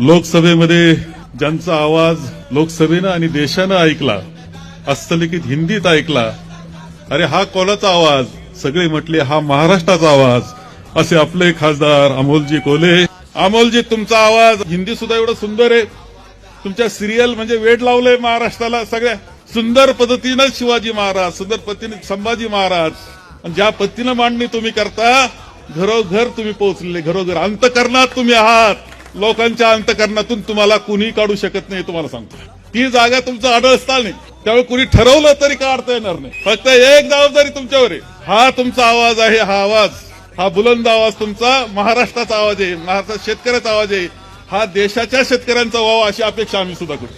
लोकसभेमध्ये ज्यांचा आवाज लोकसभेनं आणि देशानं ऐकला हस्तलिखित हिंदीत ऐकला अरे हा कोणाचा आवाज? सगळे म्हटले हा महाराष्ट्राचा आवाज. असे आपले खासदार अमोलजी कोले अमोलजी तुमचा आवाज हिंदी सुद्धा एवढं सुंदर आहे. तुमच्या सिरियल म्हणजे वेड लावलंय महाराष्ट्राला सगळ्या. सुंदर पद्धतीनं शिवाजी महाराज सुंदर पद्धतीने संभाजी महाराज. ज्या पद्धतीनं मांडणी तुम्ही करता घरोघर तुम्ही पोहोचलेले घरोघर अंतकरणात तुम्ही आहात. लोकांच्या अंतकरणातून तुम्हाला कुणी काढू शकत नाही तुम्हाला सांगतो. ती जागा तुमचं अडळस्थान आहे त्यामुळे कुणी ठरवलं तरी काढता येणार नाही. फक्त एक जबाबदारी तुमच्यावर आहे हा तुमचा आवाज आहे हा आवाज. हा बुलंद आवाज तुमचा महाराष्ट्राचा आवाज आहे महाराष्ट्रात शेतकऱ्याचा आवाज आहे. हा देशाच्या शेतकऱ्यांचा व्हावा अशी अपेक्षा आम्ही सुद्धा करतो.